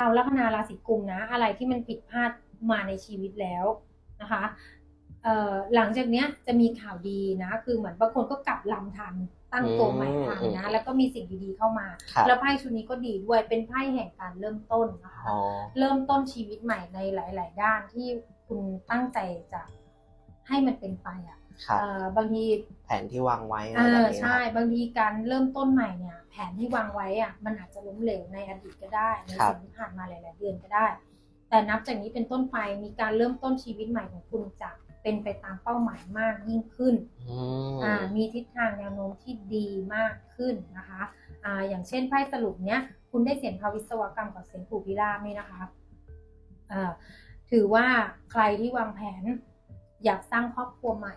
ชาวลัคนาราศีกุมนะ อะไรที่มันผิดพลาดมาในชีวิตแล้วนะคะเอ่อหลังจากเนี้ยจะมีข่าวดีนะ คือเหมือนบางคนก็กลับลำทันตั้งตัวใหม่ทันนะ แล้วก็มีสิ่งดีๆเข้ามาครับแล้วไพ่ชุดนี้ก็ดีด้วยเป็นไพ่แห่งการเริ่มต้นนะคะอ๋อเริ่มต้นชีวิตใหม่ในหลาย ๆ ด้านที่คุณตั้งใจจะให้มันเป็นไปอะ ครับเอ่อบางทีแผนที่วางไว้อะไรเอแบบอนี้ใช่นะครับบางทีการเริ่มต้นใหม่เนี่ย แผนที่วางไว้อะมันอาจจะล้มเหลวในอดีตก็ได้ในครับสิ่งที่ผ่านมาหลาย ๆ เดือนก็ได้ แต่นับจากนี้เป็นต้นไปมีการเริ่มต้นชีวิตใหม่ของคุณจะเป็นไปตามเป้าหมายมากยิ่งขึ้นอืมอ่ามีทิศทางแนวโน้มที่ดีมากขึ้นนะคะอ่าอย่างเช่นไพ่สรุปเนี้ยคุณได้เสียงภาวิศวกรรมกับเสียงผูกพิราบนี่นะคะอ่าถือว่าใครที่วางแผน อยากสร้างครอบครัวใหม่